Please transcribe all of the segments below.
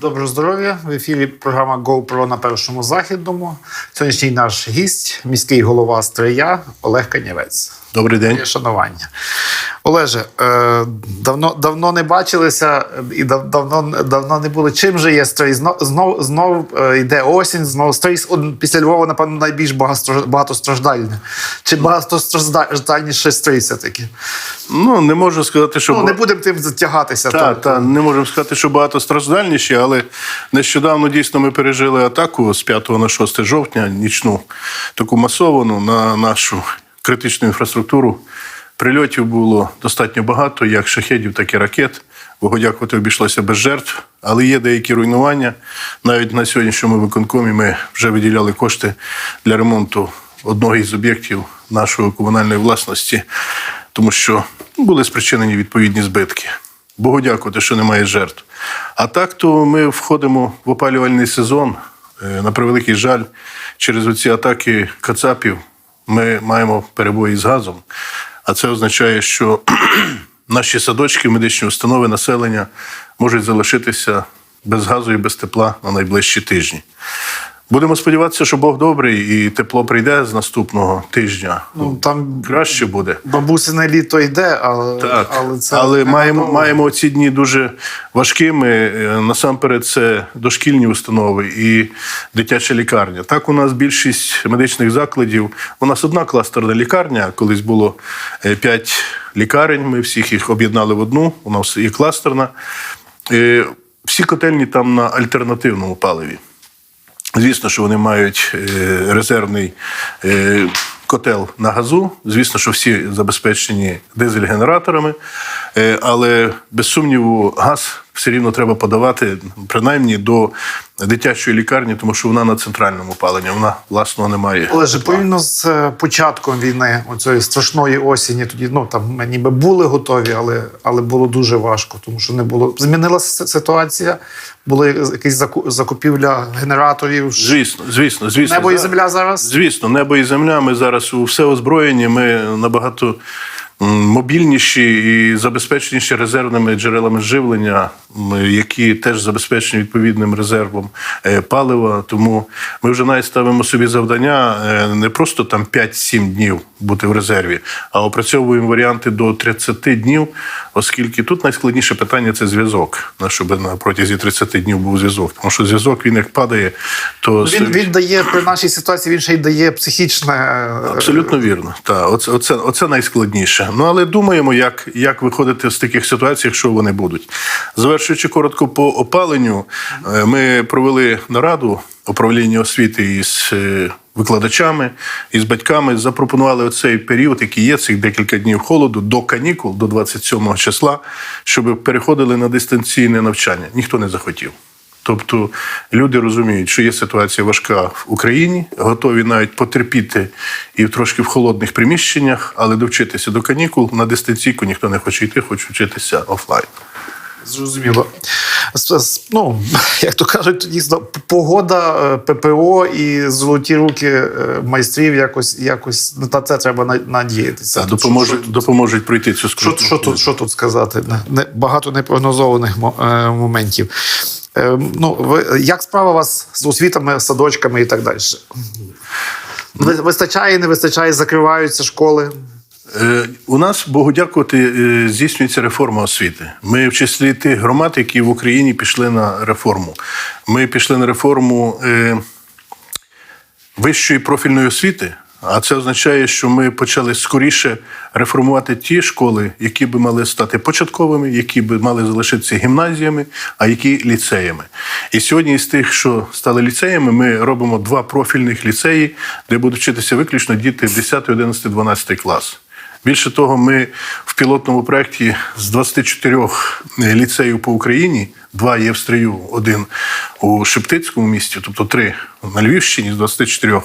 Доброго здоров'я! В ефірі програма GoPro на першому західному. Сьогоднішній наш гість, міський голова Стрия Олег Канєвець. Добрий день. Моє шанування. Олеже, е, давно, давно не бачилися і дав, давно, давно не були. Чим же є стрий? Знов, знов, знов е, йде осінь, знову стрий після Львова, напевно, найбільш багатостражд- багатостраждальне. Чи багатостраждальніше стрий все-таки? Ну не можу сказати, що Ну, не будемо тим затягатися. та, то- та, не можемо сказати, що багато страждальніші, але нещодавно дійсно ми пережили атаку з 5 на 6 жовтня, нічну таку масовану на нашу критичну інфраструктуру. Прильотів було достатньо багато, як шахедів, так і ракет. Богу дякувати, обійшлося без жертв, але є деякі руйнування. Навіть на сьогоднішньому виконкомі ми вже виділяли кошти для ремонту одного із об'єктів нашої комунальної власності, тому що були спричинені відповідні збитки. Богу дякувати, що немає жертв. А так, то ми входимо в опалювальний сезон. Е, На превеликий жаль, через оці атаки кацапів ми маємо перебої з газом. А це означає, що наші садочки, медичні установи, населення можуть залишитися без газу і без тепла на найближчі тижні. Будемо сподіватися, що Бог добрий і тепло прийде з наступного тижня. Ну, там Краще буде. бабусине літо йде, але, Так, але це але маємо, маємо ці дні дуже важкими. Е, Насамперед, це дошкільні установи і дитяча лікарня. Так, у нас більшість медичних закладів. У нас одна кластерна лікарня. Колись було е, п'ять лікарень. Ми всіх їх об'єднали в одну. У нас є кластерна. Е, Всі котельні там на альтернативному паливі. Звісно, що вони мають е, резервний е, котел на газу. Звісно, що всі забезпечені дизель-генераторами, Е, але без сумніву, газ все рівно треба подавати принаймні до дитячої лікарні, тому що вона на центральному паленні, вона власного немає. Олеже, порівняно з е, початком війни, оцієї страшної осені, тоді ну там ми ніби були готові, але, але було дуже важко, тому що не було. Змінилася ситуація, були якісь заку- закупівля генераторів. Звісно, звісно, звісно. Небо і земля зараз. Звісно, небо і земля. Ми зараз у все озброєні. Ми набагато мобільніші і забезпеченіші резервними джерелами живлення, які теж забезпечені відповідним резервом е, палива. Тому ми вже навіть ставимо собі завдання е, не просто там 5-7 днів бути в резерві, а опрацьовуємо варіанти до 30 днів, оскільки тут найскладніше питання це зв'язок. На щоб на протязі 30 днів був зв'язок. Тому що зв'язок він як падає, то Він, він дає при нашій ситуації, він ще й дає психічне. е, Абсолютно вірно. Так, оце, оце, оце найскладніше. Ну але думаємо, як, як виходити з таких ситуацій, якщо вони будуть. Завершуючи коротко по опаленню, е, ми провели нараду управління освіти із е, викладачами із батьками. Запропонували оцей період, який є, цих декілька днів холоду до канікул, до 27 числа, щоб переходили на дистанційне навчання. Ніхто не захотів. Тобто люди розуміють, що є ситуація важка в Україні, готові навіть потерпіти і трошки в холодних приміщеннях, але довчитися до канікул на дистанційку ніхто не хоче йти, хоче вчитися офлайн. Зрозуміло. Ну, як то кажуть, дійсно, погода, е, ППО і золоті руки е, майстрів якось, якось на це треба на- надіятися. Та, допоможуть, що- допоможуть пройти цю Що, скрутну. що, тут, що тут сказати? Не, багато непрогнозованих е, моментів. Е, ну, ви, як справа у вас з освітами, садочками і так далі? Вистачає, не вистачає, закриваються школи. Е, У нас, Богу дякувати, е, здійснюється реформа освіти. Ми в числі тих громад, які в Україні пішли на реформу. Ми пішли на реформу е, вищої профільної освіти. А це означає, що ми почали скоріше реформувати ті школи, які би мали стати початковими, які би мали залишитися гімназіями, а які ліцеями. І сьогодні із тих, що стали ліцеями, ми робимо два профільних ліцеї, де будуть вчитися виключно діти 10, 11, 12 клас. Більше того, ми в пілотному проєкті з 24 ліцеїв по Україні, два є в Стрию, один у Шептицькому місті, тобто три на Львівщині з 24,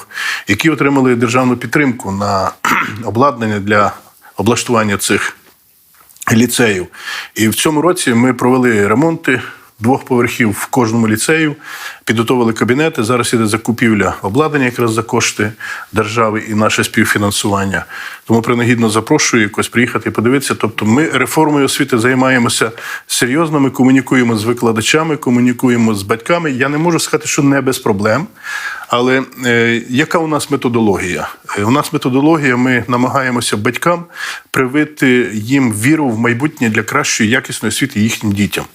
які отримали державну підтримку на обладнання для облаштування цих ліцеїв. І в цьому році ми провели ремонти двох поверхів в кожному ліцею. Підготовили кабінети. Зараз іде закупівля обладнання якраз за кошти держави і наше співфінансування. Тому принагідно запрошую якось приїхати і подивитися. Тобто, ми реформою освіти займаємося серйозно. Ми комунікуємо з викладачами, комунікуємо з батьками. Я не можу сказати, що не без проблем. Але е, яка у нас методологія? Е, у нас методологія, ми намагаємося батькам привити їм віру в майбутнє для кращої якісної освіти їхнім дітям.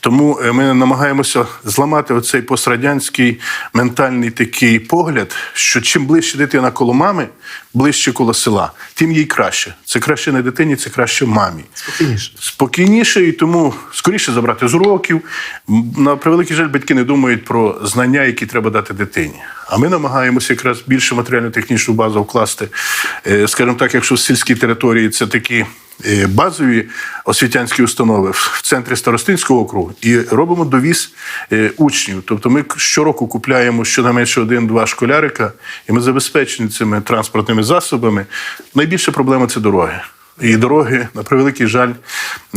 Тому е, ми намагаємося зламати оцей пострадянський ментальний такий погляд, що чим ближче дитина коло мами, ближче коло села, тим їй краще. Це краще не дитині, це краще мамі Спокійніше. спокійніше і тому скоріше забрати з уроків. На превеликий жаль, батьки не думають про знання, які треба дати дитині. А ми намагаємося якраз більше матеріально-технічну базу вкласти. Е, Скажімо так, якщо в сільській території це такі. Е, Базові освітянські установи в центрі Старостинського округу і робимо довіз е, учнів. Тобто ми щороку купляємо щонайменше один-два школярика, і ми забезпечені цими транспортними засобами. Найбільша проблема це дороги. І дороги, на превеликий жаль,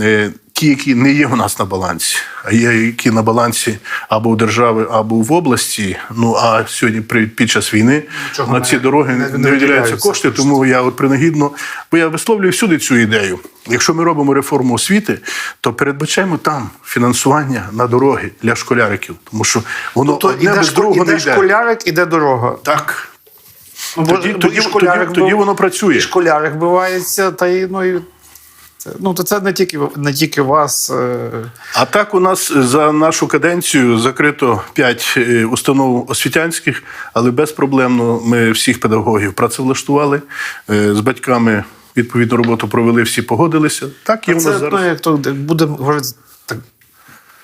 е, ті, які не є у нас на балансі, а є які на балансі або у держави, або в області. Ну а сьогодні при під час війни Нічого на не- ці дороги не- не, не виділяються кошти. Тому я от принагідно, бо я висловлюю всюди цю ідею. Якщо ми робимо реформу освіти, то передбачаємо там фінансування на дороги для школяриків, тому що воно То одне іде, без другого не іде йде. школярик, іде дорога. Так. Ну, бо- Тоді- бо тоді- школярик тоді- тоді воно працює. І школярик бивається, та й ну і ну то це не тільки не тільки вас. Е, А так у нас за нашу каденцію закрито 5 установ освітянських, але безпроблемно ми всіх педагогів працевлаштували е, з батьками. Відповідну роботу провели, всі погодилися. Так і у нас зараз. ну, як то будемо говорити.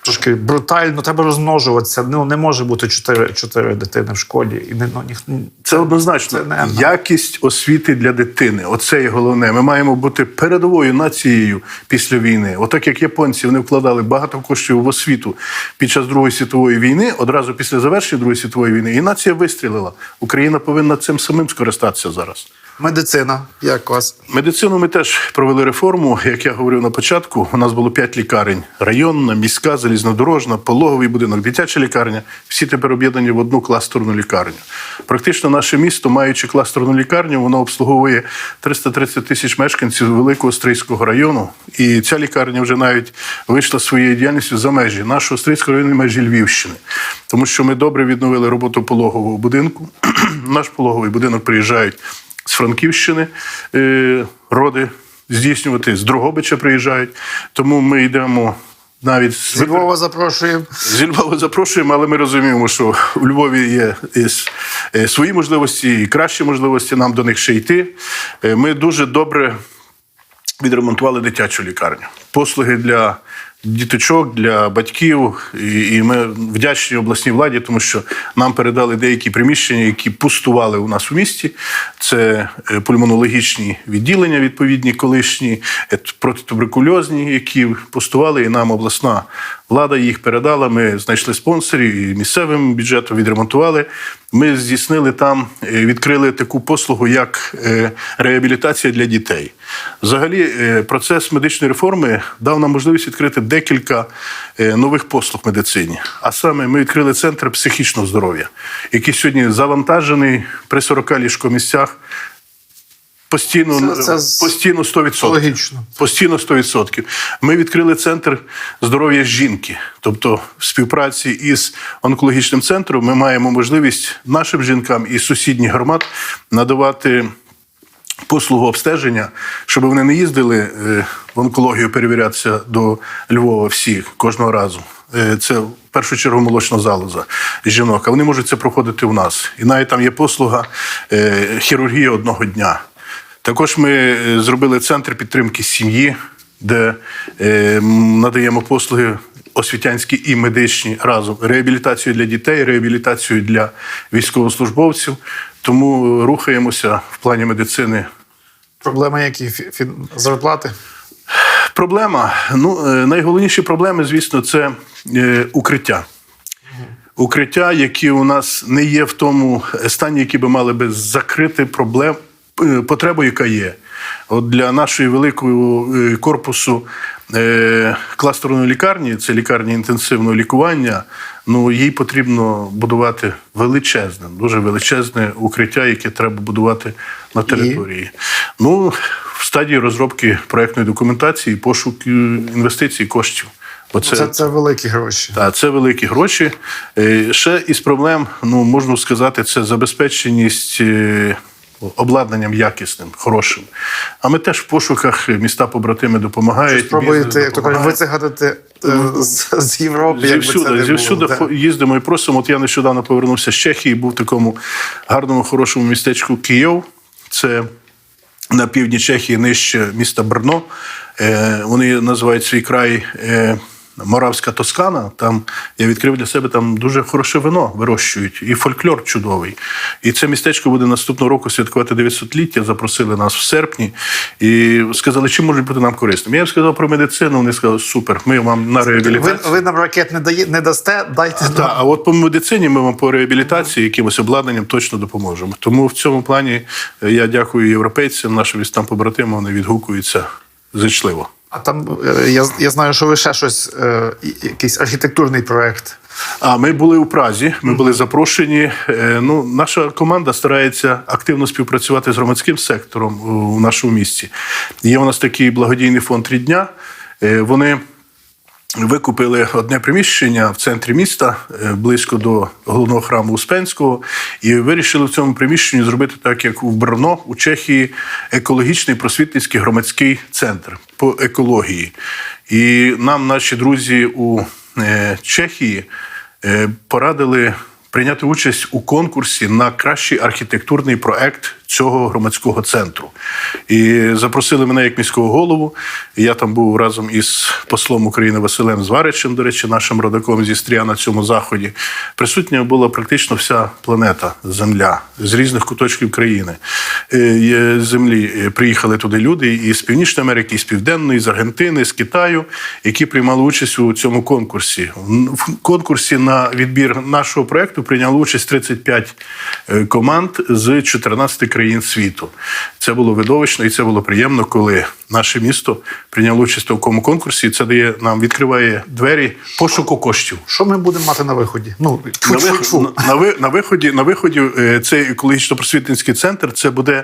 Трошки брутально, треба розмножуватися. Ну не може бути чотири, чотири дитини в школі. І не, ну, ніхто, Це однозначно Це не- якість освіти для дитини. Оце є головне. Ми маємо бути передовою нацією після війни. Отак як японці вони вкладали багато коштів в освіту під час Другої світової війни, одразу після завершення Другої світової війни, і нація вистрілила. Україна повинна цим самим скористатися зараз. Медицина, як у вас? Медицину ми теж провели реформу. Як я говорив на початку, у нас було п'ять лікарень: районна, міська, залізнодорожна, пологовий будинок, дитяча лікарня. Всі тепер об'єднані в одну кластерну лікарню. Практично наше місто, маючи кластерну лікарню, воно обслуговує 330 тисяч мешканців великого Стрийського району. І ця лікарня вже навіть вийшла своєю діяльністю за межі нашого Стрийського району, межі Львівщини, тому що ми добре відновили роботу пологового будинку. Наш пологовий будинок приїжджають з Франківщини е, роди здійснювати, з Дрогобича приїжджають. Тому ми йдемо навіть з Зі Львова запрошуємо. Зі Львова запрошуємо, але ми розуміємо, що у Львові є е, свої можливості і кращі можливості нам до них ще йти. Е, Ми дуже добре відремонтували дитячу лікарню. Послуги для діточок, для батьків. І, ми вдячні обласній владі, тому що нам передали деякі приміщення, які пустували у нас у місті. Це е, пульмонологічні відділення, відповідні колишні, е, протитуберкульозні, які пустували, і нам обласна влада їх передала. Ми знайшли спонсорів і місцевим бюджетом відремонтували. Ми здійснили там, е, відкрили таку послугу, як е, реабілітація для дітей. Взагалі, е, процес медичної реформи дав нам можливість відкрити декілька нових послуг в медицині. А саме ми відкрили центр психічного здоров'я, який сьогодні завантажений при 40 ліжкомісцях. Постійно, Це- це постійно 100%. логічно. Постійно 100%. Ми відкрили центр здоров'я жінки. Тобто, в співпраці із онкологічним центром ми маємо можливість нашим жінкам і сусідніх громад надавати послугу обстеження, щоб вони не їздили е, в онкологію перевірятися до Львова всі кожного разу. Е, Це в першу чергу молочна залоза жінок. А вони можуть це проходити у нас. І навіть там є послуга е, хірургії одного дня. Також ми е, зробили центр підтримки сім'ї, де е, надаємо послуги освітянські і медичні разом. Реабілітацію для дітей, реабілітацію для військовослужбовців. Тому рухаємося в плані медицини. Проблеми, які зарплати. Проблема. Ну, е, найголовніші проблеми, звісно, це е, укриття. Укриття, які у нас не є в тому стані, які би мали би закрити проблем, е, потребу, яка є. От для нашої великого е, корпусу е, кластерної лікарні, це лікарня інтенсивного лікування. Ну їй потрібно будувати величезне, дуже величезне укриття, яке треба будувати на території. Ну в стадії розробки проектної документації, пошук е, інвестицій, коштів. Бо Це, це великі гроші. так, це великі гроші. Ще із проблем, ну можна сказати, це забезпеченість обладнанням якісним, хорошим. А ми теж в пошуках міста побратими допомагають. Спробуєте, бізнес як то кажуть, вицегати е, з, з Європи. Зівсюди, зівсюди їздимо і просимо. От я нещодавно повернувся з Чехії, був в такому гарному, хорошому містечку Київ. Це на півдні Чехії, нижче міста Брно. Е, вони називають свій край. Е, Моравська Тоскана, там я відкрив для себе там дуже хороше вино вирощують, і фольклор чудовий. І це містечко буде наступного року святкувати 900-ліття. Запросили нас в серпні і сказали, чим можуть бути нам корисними. Я їм сказав про медицину. Вони сказали, супер, ми вам на Ви, реабілітацію. ви нам ракет не, дає, не дасте, дайте. Так, а от по медицині ми вам по реабілітації якимось обладнанням точно допоможемо. Тому в цьому плані е, я дякую європейцям, нашим вістам побратимам, вони відгукуються зичливо. А там е, я, я знаю, що ви ще щось, е, якийсь архітектурний проект. А ми були у Празі, ми були запрошені. Е, Ну, наша команда старається активно співпрацювати з громадським сектором у нашому місті. Є у нас такий благодійний фонд «Три дня. Вони викупили одне приміщення в центрі міста, е, близько до головного храму Успенського, і вирішили в цьому приміщенні зробити так, як у Брно, у Чехії, екологічний просвітницький громадський центр по екології. І нам наші друзі у е, Чехії е, порадили прийняти участь у конкурсі на кращий архітектурний проект цього громадського центру. І запросили мене як міського голову. Я там був разом із послом України Василем Зваричем, до речі, нашим родаком зі Стрія на цьому заході. Присутня була практично вся планета Земля з різних куточків країни. Е, Землі Е, приїхали туди люди і з Північної Америки, і з Південної, з Аргентини, з Китаю, які приймали участь у цьому конкурсі. В конкурсі на відбір нашого проекту прийняли участь 35 е, команд з 14 країн світу. Це було видовищно і це було приємно, коли наше місто прийняло участь у такому конкурсі. І це дає нам відкриває двері пошуку коштів. Що ми будемо мати на виході? Ну, На, виход, на, ви- на виході, на виході е, цей екологічно-просвітницький центр це буде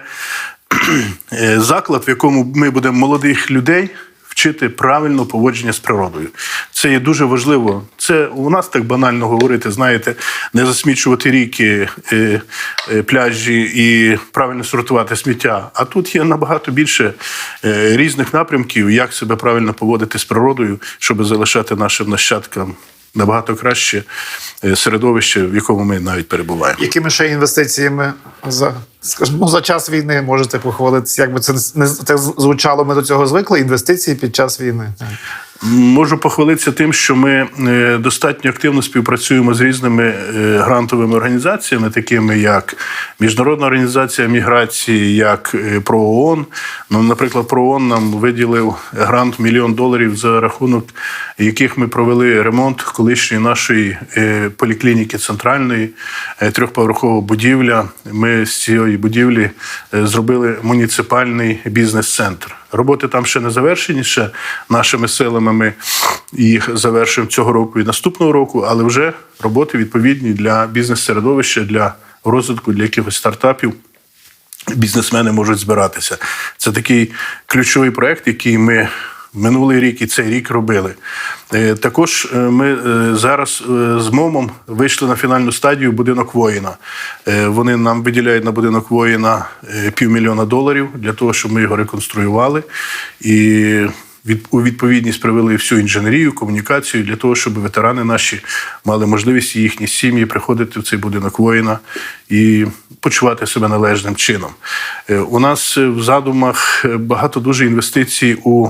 е, заклад, в якому ми будемо молодих людей вчити правильно поводження з природою. Це є дуже важливо. Це у нас так банально говорити, знаєте, не засмічувати ріки, е, е, пляжі і правильно сортувати сміття. А тут є набагато більше е, різних напрямків, як себе правильно поводити з природою, щоб залишати нашим нащадкам набагато краще е, середовище, в якому ми навіть перебуваємо. Якими ще інвестиціями за, скажімо, ну, за час війни можете похвалитися? Як би це не так звучало, ми до цього звикли. Інвестиції під час війни. Можу похвалитися тим, що ми е, достатньо активно співпрацюємо з різними е, грантовими організаціями, такими як Міжнародна організація міграції, як е, ПРООН. Ну, наприклад, ПРООН нам виділив грант мільйон доларів за рахунок яких ми провели ремонт колишньої нашої поліклініки центральної трьохповерхова будівля. Ми з цієї будівлі зробили муніципальний бізнес-центр. Роботи там ще не завершені. Ще нашими силами ми їх завершуємо цього року і наступного року, але вже роботи відповідні для бізнес-середовища, для розвитку, для якихось стартапів. Бізнесмени можуть збиратися. Це такий ключовий проект, який ми минулий рік і цей рік робили. Е, Також е, ми е, зараз з МОМом вийшли на фінальну стадію будинок воїна. Вони нам виділяють на будинок воїна півмільйона доларів для того, щоб ми його реконструювали. І у відповідність привели всю інженерію, комунікацію для того, щоб ветерани наші мали можливість їхні сім'ї приходити в цей будинок воїна і почувати себе належним чином. У нас в задумах багато дуже інвестицій у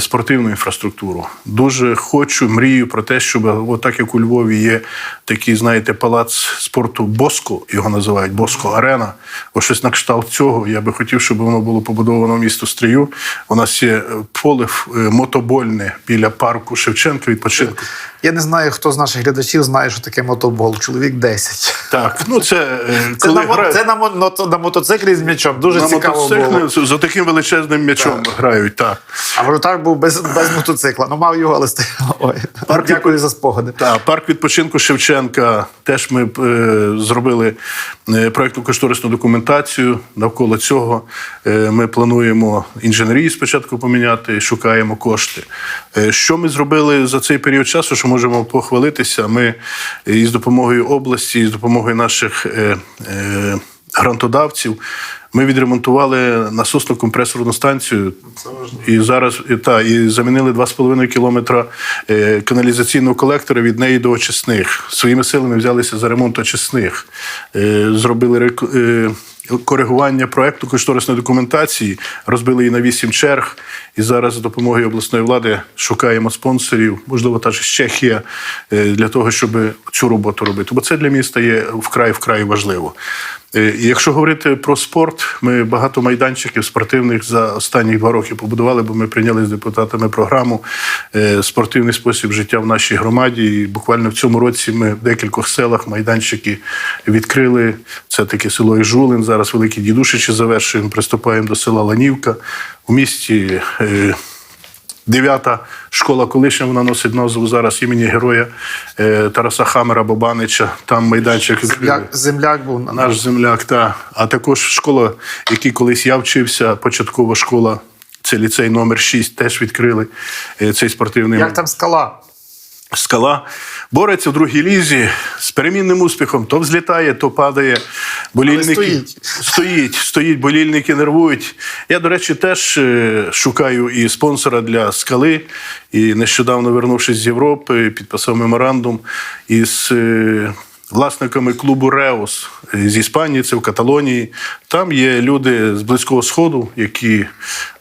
спортивну інфраструктуру. Дуже хочу, мрію про те, щоб от так як у Львові є такий, знаєте, палац спорту Боско, його називають Боско Арена. Ось щось на кшталт цього. Я би хотів, щоб воно було побудовано в місто Стрию. У нас є е, поле е, мотобольне біля парку Шевченка відпочинку. Я не знаю, хто з наших глядачів знає, що таке мотобол. Чоловік 10. Так, ну це, е, Це, коли на, мо- це на, на, на мотоциклі з м'ячом. Дуже на цікаво було. мотоциклі з, з таким величезним м'ячом грають. Так. А воротар був без, без мотоцикла. Ну мав його, але. Ой. Дякую за спогади. Так, парк відпочинку Шевченка. Теж ми е, зробили е, проєктну кошторисну документацію. Навколо цього е, ми плануємо інженерію спочатку поміняти, шукаємо кошти. Е, що ми зробили за цей період часу, що можемо похвалитися? Ми із допомогою області, з допомогою наших е, е, грантодавців. Ми відремонтували насосно компресорну станцію і зараз і, та, і замінили 2,5 кілометра е, каналізаційного колектора від неї до очисних. Своїми силами взялися за ремонт очисних, е, зробили е, коригування проекту кошторисної документації, розбили її на 8 черг. І зараз за допомогою обласної влади шукаємо спонсорів, можливо, та ж Чехія, для того, щоб цю роботу робити. Бо це для міста є вкрай вкрай важливо. Е, якщо говорити про спорт, ми багато майданчиків спортивних за останні два роки побудували, бо ми прийняли з депутатами програму е, Спортивний спосіб життя в нашій громаді. І буквально в цьому році ми в декількох селах майданчики відкрили. Це таке село Іжулин. Зараз великі дідушичі завершуємо. Приступаємо до села Ланівка. У місті е, Дев'ята школа колишня вона носить назву зараз імені героя е, Тараса Хамера Бобанича. Там майданчик Земляк, земляк був наш земляк. Та. А також школа, якій колись я вчився, початкова школа. Це ліцей номер 6 теж відкрили е, цей спортивний Як там скала? Скала. Бореться в другій лізі з перемінним успіхом. То взлітає, то падає. Болільники стоїть. стоїть, стоїть, болільники нервують. Я, до речі, теж е, шукаю і спонсора для скали. І нещодавно, вернувшись з Європи, підписав меморандум із. Власниками клубу Реус з Іспанії, це в Каталонії. Там є люди з Близького Сходу, які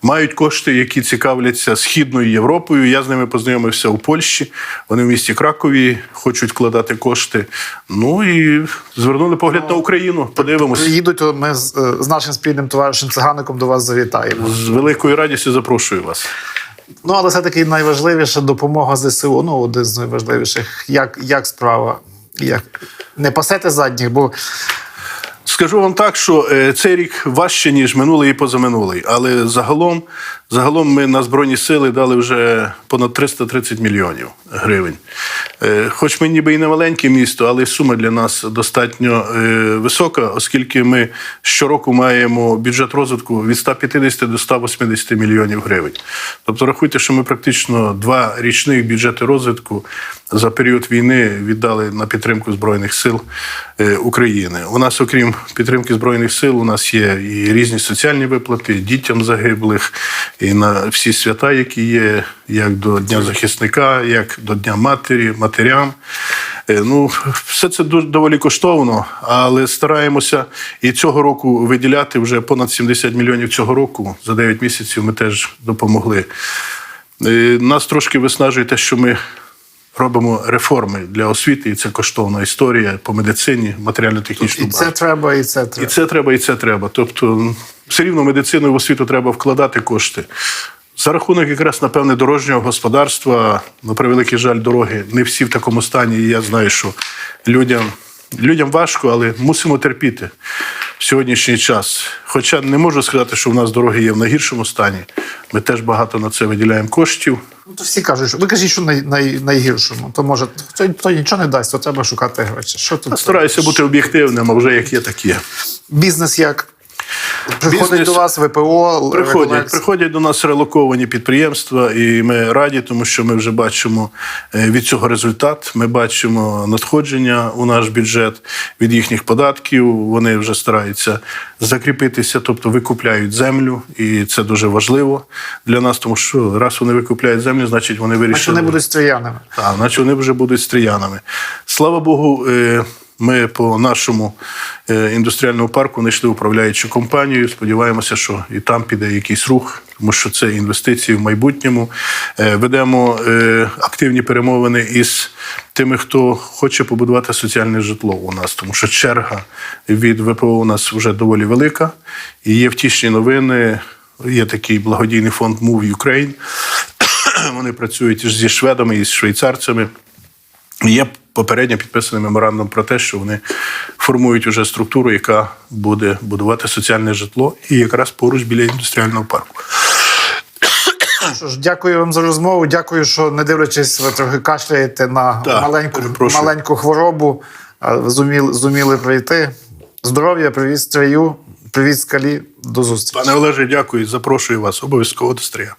мають кошти, які цікавляться Східною Європою. Я з ними познайомився у Польщі. Вони в місті Кракові хочуть вкладати кошти. Ну і звернули погляд на Україну. Подивимось. Приїдуть, то ми з, е, з нашим спільним товаришем цигаником до вас завітаємо. З великою радістю запрошую вас. Ну, але все-таки найважливіше допомога ЗСУ. Ну, один з найважливіших. Як, як справа? Як? Не пасете задніх, бо Скажу вам так, що е, цей рік важче, ніж минулий і позаминулий. Але загалом, загалом ми на Збройні сили дали вже понад 330 мільйонів гривень. Е, Хоч ми ніби і не маленьке місто, але сума для нас достатньо е, висока, оскільки ми щороку маємо бюджет розвитку від 150 до 180 мільйонів гривень. Тобто рахуйте, що ми практично два річних бюджети розвитку за період війни віддали на підтримку Збройних сил е, України. У нас, окрім підтримки Збройних сил, у нас є і різні соціальні виплати дітям загиблих, і на всі свята, які є, як до Дня захисника, як до Дня матері, матерям. Е, Ну, все це дуже доволі коштовно, але стараємося і цього року виділяти вже понад 70 мільйонів цього року. За 9 місяців ми теж допомогли. Е, Нас трошки виснажує те, що ми робимо реформи для освіти, і це коштовна історія по медицині, матеріально-технічну і це треба, і це І це треба, і це треба. Тобто, все рівно в медицину і в освіту треба вкладати кошти. За рахунок якраз, напевне, дорожнього господарства, на превеликий жаль, дороги не всі в такому стані. І я знаю, що людям, людям важко, але мусимо терпіти в сьогоднішній час. Хоча не можу сказати, що в нас дороги є в найгіршому стані. Ми теж багато на це виділяємо коштів. Ну, то всі кажуть, що ви кажіть, що най, най, найгіршому. То може хто, то нічого не дасть, то треба шукати гроші. Що тут? Стараюся бути об'єктивним, а вже як є, так є. Бізнес як? Приходить Бізнес- до вас ВПО, Приходять, приходять до нас релоковані підприємства, і ми раді, тому що ми вже бачимо е, від цього результат. Ми бачимо надходження у наш бюджет від їхніх податків. Вони вже стараються закріпитися, тобто викупляють землю, і це дуже важливо для нас, тому що раз вони викупляють землю, значить вони Значить, вирішили. вони будуть стріянами. Так, наче вони вже будуть стріянами. Слава Богу, е, Ми по нашому е, індустріальному парку знайшли управляючу компанію. Сподіваємося, що і там піде якийсь рух, тому що це інвестиції в майбутньому. Е, Ведемо е, активні перемовини із тими, хто хоче побудувати соціальне житло у нас, тому що черга від ВПО у нас вже доволі велика. І є втішні новини. Є такий благодійний фонд Move Ukraine. Вони працюють зі шведами і з швейцарцями. Є попередньо підписаний меморандум про те, що вони формують уже структуру, яка буде будувати соціальне житло, і якраз поруч біля індустріального парку. Що ж, дякую вам за розмову. Дякую, що не дивлячись, ви трохи кашляєте на Так, маленьку, маленьку хворобу, зуміли, зуміли прийти. Здоров'я, привіт стрію, привіт скалі. До зустрічі. Пане Олеже, дякую. Запрошую вас обов'язково до стрія.